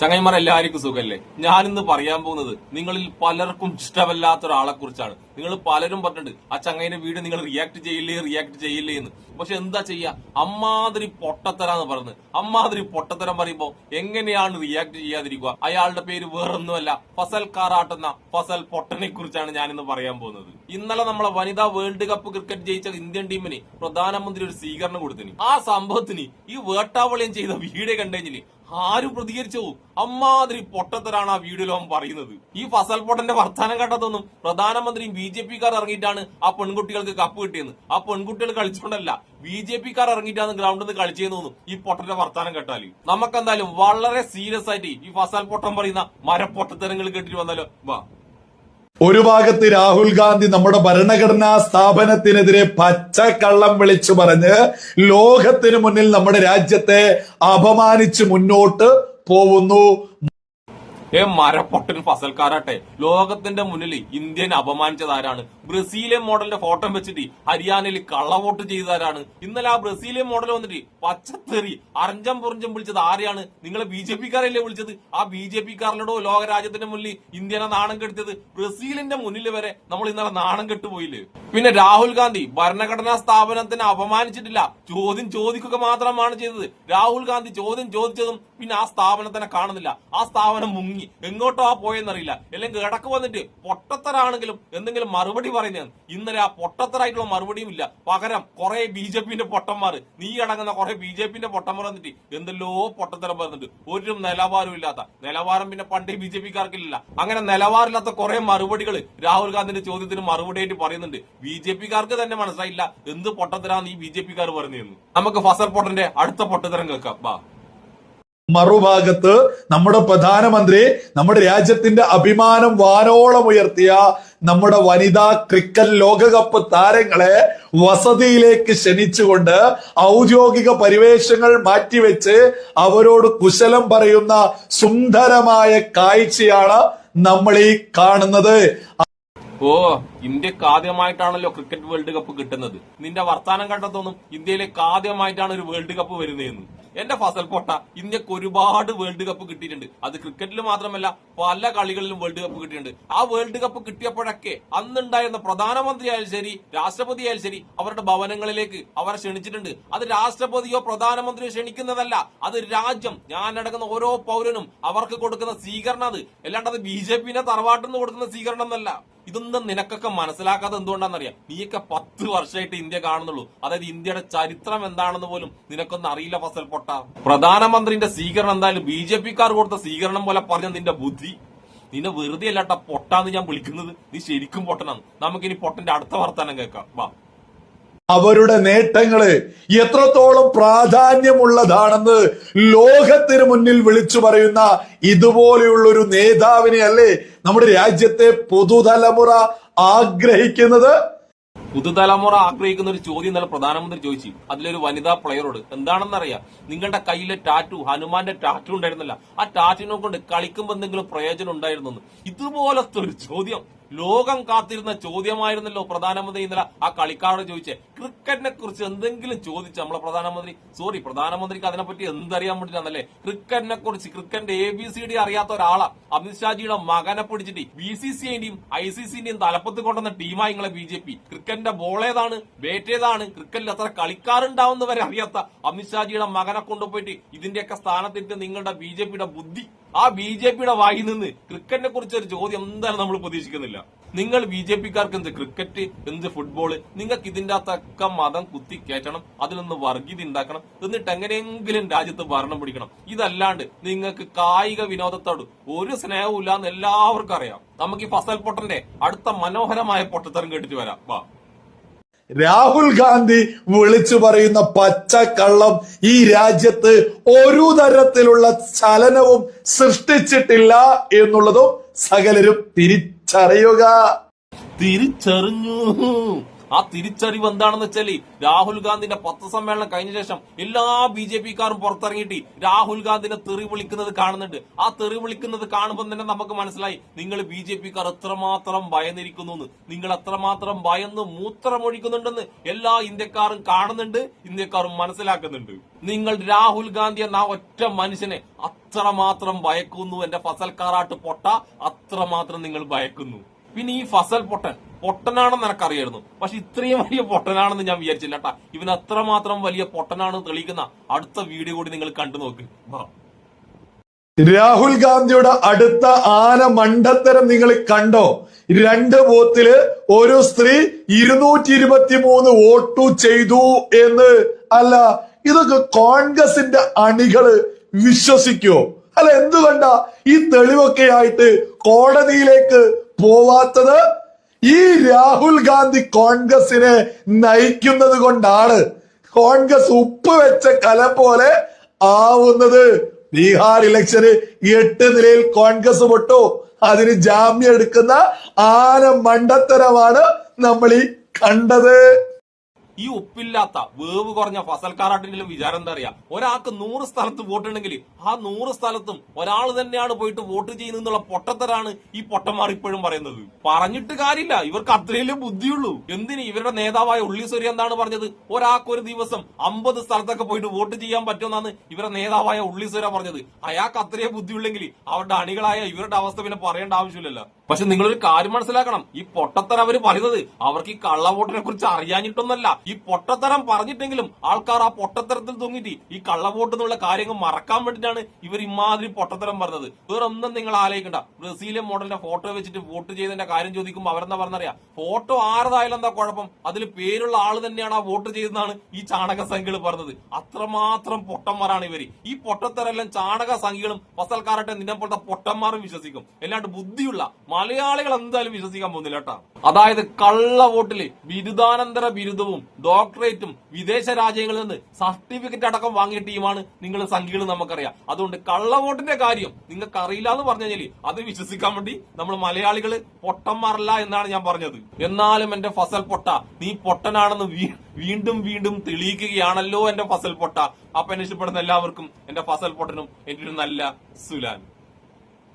ചങ്ങൈമാർ എല്ലാവർക്കും സുഖല്ലേ? ഞാനിന്ന് പറയാൻ പോകുന്നത് നിങ്ങളിൽ പലർക്കും ഇഷ്ടമല്ലാത്ത ഒരാളെ കുറിച്ചാണ് നിങ്ങൾ പലരും പറഞ്ഞിട്ടുണ്ട് ആ ചങ്ങൈന്റെ വീട് നിങ്ങൾ റിയാക്ട് ചെയ്യില്ലേ റിയാക്ട് ചെയ്യില്ലേ എന്ന്. പക്ഷെ എന്താ ചെയ്യാ? അമ്മാതിരി പൊട്ടത്തരാന്ന് പറഞ്ഞ് അമ്മാതിരി പൊട്ടത്തരം പറയുമ്പോൾ എങ്ങനെയാണ് റിയാക്ട് ചെയ്യാതിരിക്കുക? അയാളുടെ പേര് വേറൊന്നുമല്ല ഫസൽ കാറാട്ടുന്ന ഫസൽ പൊട്ടനെ കുറിച്ചാണ് ഞാനിന്ന് പറയാൻ പോകുന്നത്. ഇന്നലെ നമ്മളെ വനിതാ വേൾഡ് കപ്പ് ക്രിക്കറ്റ് ജയിച്ച ഇന്ത്യൻ ടീമിന് പ്രധാനമന്ത്രി ഒരു സ്വീകരണം കൊടുത്തിന്. ആ സംഭവത്തിന് ഈ വേട്ടാവളിയം ചെയ്ത വീഡിയോ കണ്ടുകഴിഞ്ഞില്ലേ ആരും പ്രതികരിച്ചു. അമ്മാതിരി പൊട്ടത്തരാണ് ആ വീഡിയോയിൽ അവൻ പറയുന്നത്. ഈ ഫസൽ പൊട്ടന്റെ വർത്താനം കണ്ടതൊന്നും പ്രധാനമന്ത്രിയും ബി ജെ പിക്കാർ ഇറങ്ങിയിട്ടാണ് ആ പെൺകുട്ടികൾക്ക് കപ്പ് കിട്ടിയെന്ന്. ആ പെൺകുട്ടികൾ കളിച്ചോണ്ടല്ല ബി ജെ പിക്കാർ ഇറങ്ങിയിട്ടാണ് ഗ്രൗണ്ടിൽ നിന്ന് കളിച്ചതെന്ന് തോന്നും ഈ പൊട്ടന്റെ വർത്താനം കേട്ടാൽ. നമുക്കെന്തായാലും വളരെ സീരിയസ് ആയിട്ട് ഈ ഫസൽ പൊട്ടം പറയുന്ന മരപ്പൊട്ടത്തരങ്ങൾ കേട്ടിട്ട് വന്നാലോ? വാ. ഒരു ഭാഗത്ത് രാഹുൽ ഗാന്ധി നമ്മുടെ ഭരണഘടനാ സ്ഥാപനത്തിനെതിരെ പച്ചക്കള്ളം വിളിച്ചു പറഞ്ഞ് ലോകത്തിന് മുന്നിൽ നമ്മുടെ രാജ്യത്തെ അപമാനിച്ച് മുന്നോട്ട് പോകുന്നു ഏ മരപ്പൊട്ടൻ ഫസൽക്കാരാട്ടെ. ലോകത്തിന്റെ മുന്നിൽ ഇന്ത്യൻ അപമാനിച്ചത് ആരാണ് ബ്രസീലിയൻ മോഡലിന്റെ ഫോട്ടോ വെച്ചിട്ട് ഹരിയാനയിൽ കള്ളവോട്ട് ചെയ്തതാരാണ്? ഇന്നലെ ആ ബ്രസീലിയൻ മോഡൽ വന്നിട്ട് പച്ചത്തെറി അറിഞ്ചം പുറഞ്ചം വിളിച്ചത് ആരെയാണ്? നിങ്ങളെ ബി ജെ പിക്കാരല്ലേ വിളിച്ചത്? ആ ബി ജെ പിക്കാരിലൂടെ ലോകരാജ്യത്തിന്റെ മുന്നിൽ ഇന്ത്യനെ നാണം കെടുത്തത് ബ്രസീലിന്റെ മുന്നിൽ വരെ നമ്മൾ ഇന്നലെ നാണം കെട്ടുപോയില്ലേ? പിന്നെ രാഹുൽ ഗാന്ധി ഭരണഘടനാ സ്ഥാപനത്തിനെ അപമാനിച്ചിട്ടില്ല. ചോദ്യം ചോദിക്കുക മാത്രമാണ് ചെയ്തത്. രാഹുൽ ഗാന്ധി ചോദ്യം ചോദിച്ചതും പിന്നെ ആ സ്ഥാപനത്തിനെ കാണുന്നില്ല. ആ സ്ഥാപനം മുങ്ങി. എങ്ങോട്ടോ പോയെന്നറിയില്ല. അല്ലെങ്കിൽ ഇടയ്ക്ക് വന്നിട്ട് പൊട്ടത്തരാണെങ്കിലും എന്തെങ്കിലും മറുപടി പറയുന്നത് ഇന്നലെ ആ പൊട്ടത്തരായിട്ടുള്ള മറുപടിയും ഇല്ല. പകരം കുറെ ബി ജെ പിന്റെ പൊട്ടന്മാർ നീ അടങ്ങുന്ന കുറെ ബി ജെ പിന്റെ പൊട്ടന്മാർ വന്നിട്ട് എന്തെല്ലോ പൊട്ടത്തരം പറഞ്ഞിട്ട്. ഒരു നിലവാരം ഇല്ലാത്ത നിലവാരം പിന്നെ പണ്ടേ ബി ജെ പിക്കാർക്കില്ല അങ്ങനെ നിലവാരമില്ലാത്ത കുറെ മറുപടികൾ രാഹുൽ ഗാന്ധിന്റെ ചോദ്യത്തിന് മറുപടിയായിട്ട് പറയുന്നുണ്ട്. ബി ജെ പിക്കാർക്ക് തന്നെ മനസ്സിലായില്ല. എന്ത് പൊട്ടത്തരാന്ന് ഈ ബി ജെ പിക്കാർ പറഞ്ഞിരുന്നു നമുക്ക് ഫസൽ പൊട്ടന്റെ അടുത്ത പൊട്ടത്തരം കേൾക്കാം. ബാ. മറുഭാഗത്ത് നമ്മുടെ പ്രധാനമന്ത്രി നമ്മുടെ രാജ്യത്തിന്റെ അഭിമാനം വാനോളം ഉയർത്തിയ നമ്മുടെ വനിതാ ക്രിക്കറ്റ് ലോകകപ്പ് താരങ്ങളെ വസതിയിലേക്ക് ക്ഷണിച്ചുകൊണ്ട് ഔദ്യോഗിക പരിവേഷങ്ങൾ മാറ്റിവെച്ച് അവരോട് കുശലം പറയുന്ന സുന്ദരമായ കാഴ്ചയാണ് നമ്മൾ ഈ കാണുന്നത്. ഓ ഇന്ത്യയ്ക്ക് ആദ്യമായിട്ടാണല്ലോ ക്രിക്കറ്റ് വേൾഡ് കപ്പ് കിട്ടുന്നത്. നിന്റെ വർത്താനം കണ്ടതൊന്നും ഇന്ത്യയിലേക്ക് ആദ്യമായിട്ടാണ് ഒരു വേൾഡ് കപ്പ് വരുന്നതെന്ന്. എന്റെ ഫസൽ പൊട്ട ഇന്ത്യയ്ക്ക് ഒരുപാട് വേൾഡ് കപ്പ് കിട്ടിയിട്ടുണ്ട്. അത് ക്രിക്കറ്റിൽ മാത്രമല്ല പല കളികളിലും വേൾഡ് കപ്പ് കിട്ടിയിട്ടുണ്ട്. ആ വേൾഡ് കപ്പ് കിട്ടിയപ്പോഴൊക്കെ അന്നുണ്ടായിരുന്ന പ്രധാനമന്ത്രി ആയാലും ശരി രാഷ്ട്രപതി ആയാലും ശരി അവരുടെ ഭവനങ്ങളിലേക്ക് അവരെ ക്ഷണിച്ചിട്ടുണ്ട്. അത് രാഷ്ട്രപതിയോ പ്രധാനമന്ത്രിയോ ക്ഷണിക്കുന്നതല്ല. അത് രാജ്യം ഞാൻ അടങ്ങുന്ന ഓരോ പൗരനും അവർക്ക് കൊടുക്കുന്ന സ്വീകരണം അത്. അല്ലാണ്ട് അത് ബി ജെ പിന്നെ തറവാട്ടിൽ നിന്ന് കൊടുക്കുന്ന സ്വീകരണം എന്നല്ല. ഇതൊന്നും നിനക്കൊക്കെ മനസ്സിലാക്കാതെ എന്തുകൊണ്ടാണെന്നറിയാം? നീയൊക്കെ പത്ത് വർഷമായിട്ട് ഇന്ത്യ കാണുന്നുള്ളൂ. അതായത് ഇന്ത്യയുടെ ചരിത്രം എന്താണെന്ന് പോലും നിനക്കൊന്നും അറിയില്ല ഫസൽ പൊട്ട. പ്രധാനമന്ത്രിന്റെ സ്വീകരണം എന്തായാലും ബി ജെ പിക്കാർ കൊടുത്ത സ്വീകരണം പോലെ പറഞ്ഞ നിന്റെ ബുദ്ധി. നിന്നെ വെറുതെ അല്ലാട്ട പൊട്ടാന്ന് ഞാൻ വിളിക്കുന്നത്. നീ ശരിക്കും പൊട്ടനാണ് നമുക്കിനി പൊട്ടന്റെ അടുത്ത വർത്തമാനം കേൾക്കാം. വാ. അവരുടെ നേട്ടങ്ങൾ എത്രത്തോളം പ്രാധാന്യമുള്ളതാണെന്ന് ലോകത്തിന് മുന്നിൽ വിളിച്ചു പറയുന്ന ഇതുപോലെയുള്ള ഒരു നേതാവിനെ അല്ലേ നമ്മുടെ രാജ്യത്തെ പുതുതലമുറ ആഗ്രഹിക്കുന്നത്? പുതുതലമുറ ആഗ്രഹിക്കുന്ന ഒരു ചോദ്യം ഇന്നലെ പ്രധാനമന്ത്രി ചോദിച്ചു. അതിലൊരു വനിതാ പ്ലെയറോട് എന്താണെന്നറിയാം? നിങ്ങളുടെ കയ്യിലെ ടാറ്റു ഹനുമാന്റെ ടാറ്റു ഉണ്ടായിരുന്നില്ല. ആ ടാറ്റുവിനെ കൊണ്ട് കളിക്കുമ്പോൾ എന്തെങ്കിലും പ്രയോജനം ഉണ്ടായിരുന്നു? ഇതുപോലത്തെ ഒരു ചോദ്യം. ലോകം കാത്തിരുന്ന ചോദ്യമായിരുന്നല്ലോ പ്രധാനമന്ത്രി ഇന്നലെ ആ കളിക്കാരോട് ചോദിച്ചേ. ക്രിക്കറ്റിനെ കുറിച്ച് എന്തെങ്കിലും ചോദിച്ച? നമ്മളെ പ്രധാനമന്ത്രി സോറി പ്രധാനമന്ത്രിക്ക് അതിനെപ്പറ്റി എന്തറിയാൻ വേണ്ടിയിട്ടാണല്ലേ? ക്രിക്കറ്റിനെ കുറിച്ച് ക്രിക്കറ്റിന്റെ എ ബി സി ഡി അറിയാത്ത ഒരാളാ. അമിത്ഷാജിയുടെ മകനെ പിടിച്ചിട്ട് ബി സി സി ഐന്റെയും ഐ സി സിന്റെയും തലപ്പത്ത് കൊണ്ടുവന്ന ടീമായി നിങ്ങളെ ബി ജെ പി ക്രിക്കറ്റിന്റെ ബോളേതാണ് ബേറ്റേതാണ് ക്രിക്കറ്റിൽ എത്ര കളിക്കാരുണ്ടാവുന്നവരെ അറിയാത്ത അമിത്ഷാജിയുടെ മകനെ കൊണ്ടുപോയിട്ട് ഇതിന്റെയൊക്കെ സ്ഥാനത്തിട്ട് നിങ്ങളുടെ ബി ജെ പിയുടെ ബുദ്ധി. ആ ബി ജെ പിയുടെ വായിൽ നിന്ന് ക്രിക്കറ്റിനെ കുറിച്ച് ഒരു ചോദ്യം എന്താണ് നമ്മൾ പ്രതീക്ഷിക്കുന്നില്ല. നിങ്ങൾ ബി ജെ പിക്കാർക്ക് എന്ത് ക്രിക്കറ്റ് എന്ത് ഫുട്ബോൾ നിങ്ങൾക്ക് ഇതിന്റെ അകത്തൊക്കെ മതം കുത്തി കയറ്റണം അതിലൊന്ന് വർഗീയത ഉണ്ടാക്കണം എന്നിട്ട് എങ്ങനെയെങ്കിലും രാജ്യത്ത് ഭരണം പിടിക്കണം. ഇതല്ലാണ്ട് നിങ്ങൾക്ക് കായിക വിനോദത്തോട് ഒരു സ്നേഹവും ഇല്ലാന്ന് എല്ലാവർക്കും അറിയാം. നമുക്ക് ഈ ഫസൽ പൊട്ടന്റെ അടുത്ത മനോഹരമായ പൊട്ടത്തരം കേട്ടിട്ട് വരാം. വാ. രാഹുൽ ഗാന്ധി വിളിച്ചു പറയുന്ന പച്ചക്കള്ളം ഈ രാജ്യത്ത് ഒരു തരത്തിലുള്ള ചലനവും സൃഷ്ടിച്ചിട്ടില്ല എന്നുള്ളതും സകലരും തിരിച്ചറിയുക. തിരിച്ചറിഞ്ഞു. ആ തിരിച്ചറിവ് എന്താണെന്ന് വെച്ചാൽ രാഹുൽ ഗാന്ധിന്റെ പത്രസമ്മേളനം കഴിഞ്ഞ ശേഷം എല്ലാ ബി ജെ പിക്കാരും പുറത്തിറങ്ങിയിട്ട് രാഹുൽ ഗാന്ധിനെ തെറി വിളിക്കുന്നത് കാണുന്നുണ്ട്. ആ തെറി വിളിക്കുന്നത് കാണുമ്പോൾ തന്നെ നമുക്ക് മനസ്സിലായി നിങ്ങൾ ബി ജെ പിക്കാർ എത്രമാത്രം ഭയന്നിരിക്കുന്നു. നിങ്ങൾ എത്രമാത്രം ഭയന്ന് മൂത്രമൊഴിക്കുന്നുണ്ടെന്ന് എല്ലാ ഇന്ത്യക്കാരും കാണുന്നുണ്ട് ഇന്ത്യക്കാരും മനസ്സിലാക്കുന്നുണ്ട്. നിങ്ങൾ രാഹുൽ ഗാന്ധി എന്ന ഒറ്റ മനുഷ്യനെ അത്രമാത്രം ഭയക്കുന്നു എന്റെ ഫസൽ കാറാട്ട് പൊട്ട അത്രമാത്രം നിങ്ങൾ ഭയക്കുന്നു. പിന്നെ ഈ ഫസൽ പൊട്ടൻ പൊട്ടനാണെന്ന് എനക്കറിയായിരുന്നു പക്ഷെ ഇത്രയും വലിയ പൊട്ടനാണെന്ന് ഞാൻ വിചാരിച്ചില്ല കേട്ടാ ഇവൻ അത്രമാത്രം വലിയ പൊട്ടനാണെന്ന് തെളിയിക്കുന്ന അടുത്ത വീഡിയോ കൂടി നിങ്ങൾ കണ്ടു നോക്ക്. രാഹുൽ ഗാന്ധിയുടെ അടുത്ത ആന മണ്ടത്തരം നിങ്ങൾ കണ്ടോ? രണ്ട് ബൂത്തിൽ ഒരു സ്ത്രീ ഇരുന്നൂറ്റി ഇരുപത്തി മൂന്ന് വോട്ടു ചെയ്തു എന്ന് അല്ല ഇതൊക്കെ കോൺഗ്രസിന്റെ അണികൾ വിശ്വസിക്കോ? അല്ല എന്തുകൊണ്ടാ ഈ തെളിവൊക്കെ ആയിട്ട് കോടതിയിലേക്ക് പോവാത്തത്? ഈ രാഹുൽ ഗാന്ധി കോൺഗ്രസിനെ നയിക്കുന്നത് കൊണ്ടാണ് കോൺഗ്രസ് ഉപ്പ് വെച്ച കല പോലെ ആവുന്നത്. ബീഹാർ ഇലക്ഷന് എട്ട് നിലയിൽ കോൺഗ്രസ് പൊട്ടു. അതിന് ജാമ്യം എടുക്കുന്ന ആന മണ്ടത്തരമാണ് നമ്മൾ ഈ കണ്ടത്. ഈ ഉപ്പില്ലാത്ത വേവ് കുറഞ്ഞ ഫസൽ ഫസൽക്കാരാട്ടിന്റെ വിചാരം എന്താ അറിയാ? ഒരാൾക്ക് നൂറ് സ്ഥലത്ത് വോട്ടുണ്ടെങ്കിൽ ആ നൂറ് സ്ഥലത്തും ഒരാൾ തന്നെയാണ് പോയിട്ട് വോട്ട് ചെയ്യുന്നുള്ള പൊട്ടത്തരാണ് ഈ പൊട്ടന്മാർ ഇപ്പോഴും പറയുന്നത്. പറഞ്ഞിട്ട് കാര്യമില്ല. ഇവർക്ക് അത്രയല്ലേ ബുദ്ധിയുള്ളൂ. എന്തിന് ഇവരുടെ നേതാവായ ഉള്ളീശ്വരി എന്താണ് പറഞ്ഞത്? ഒരാൾക്ക് ഒരു ദിവസം അമ്പത് സ്ഥലത്തൊക്കെ പോയിട്ട് വോട്ട് ചെയ്യാൻ പറ്റുമെന്നാണ് ഇവരുടെ നേതാവായ ഉള്ളീശ്വര പറഞ്ഞത്. അയാൾക്ക് അത്രയേ ബുദ്ധിയുള്ളെങ്കിൽ അവരുടെ അണികളായ ഇവരുടെ അവസ്ഥ പിന്നെ പറയേണ്ട ആവശ്യമില്ലല്ലോ. പക്ഷെ നിങ്ങളൊരു കാര്യം മനസ്സിലാക്കണം. ഈ പൊട്ടത്തരം അവർ പറയുന്നത് അവർക്ക് ഈ കള്ളവോട്ടിനെ കുറിച്ച് അറിയാഞ്ഞിട്ടൊന്നല്ല. ഈ പൊട്ടത്തരം പറഞ്ഞിട്ടെങ്കിലും ആൾക്കാർ ആ പൊട്ടത്തരത്തിൽ തൂങ്ങിയിട്ട് ഈ കള്ളവോട്ട് എന്നുള്ള കാര്യങ്ങൾ മറക്കാൻ വേണ്ടിയിട്ടാണ് ഇവർ ഇമാതിരി പൊട്ടത്തരം പറഞ്ഞത്. വേറെ ഒന്നും നിങ്ങൾ ആലോചിക്കണ്ട. ബ്രസീലിയൻ മോഡലിന്റെ ഫോട്ടോ വെച്ചിട്ട് വോട്ട് ചെയ്തതിന്റെ കാര്യം ചോദിക്കുമ്പോൾ അവരെന്താ പറഞ്ഞറിയാം? ഫോട്ടോ ആരതായാലും എന്താ കുഴപ്പം? അതിൽ പേരുള്ള ആൾ തന്നെയാണ് ആ വോട്ട് ചെയ്തതെന്നാണ് ഈ ചാണക സംഖ്യകൾ പറഞ്ഞത്. അത്രമാത്രം പൊട്ടന്മാരാണ് ഇവർ. ഈ പൊട്ടത്തരെല്ലാം ചാണക സംഖ്യകളും ഫസൽക്കാരട്ടെ നിന്നെ പോലത്തെ പൊട്ടന്മാരും വിശ്വസിക്കും. അല്ലാണ്ട് ബുദ്ധിയുള്ള മലയാളികൾ എന്തായാലും വിശ്വസിക്കാൻ പോകുന്നില്ല കേട്ടോ. അതായത് കള്ള വോട്ടിൽ ബിരുദാനന്തര ബിരുദവും ഡോക്ടറേറ്റും വിദേശ രാജ്യങ്ങളിൽ നിന്ന് സർട്ടിഫിക്കറ്റ് അടക്കം വാങ്ങിയ ടീമാണ് നിങ്ങൾ സംഖ്യകൾ നമുക്കറിയാം. അതുകൊണ്ട് കള്ള വോട്ടിന്റെ കാര്യം നിങ്ങൾക്ക് അറിയില്ല എന്ന് പറഞ്ഞു കഴിഞ്ഞാൽ അത് വിശ്വസിക്കാൻ വേണ്ടി നമ്മൾ മലയാളികൾ പൊട്ടന്മാരല്ല എന്നാണ് ഞാൻ പറഞ്ഞത്. എന്നാലും എന്റെ ഫസൽ പൊട്ട നീ പൊട്ടനാണെന്ന് വീണ്ടും വീണ്ടും തെളിയിക്കുകയാണല്ലോ എന്റെ ഫസൽ പൊട്ട. അപ്പൊ എന്നെ ഇഷ്ടപ്പെടുന്ന എല്ലാവർക്കും എന്റെ ഫസൽ പൊട്ടനും എന്റെ ഒരു നല്ല സുലാൻ.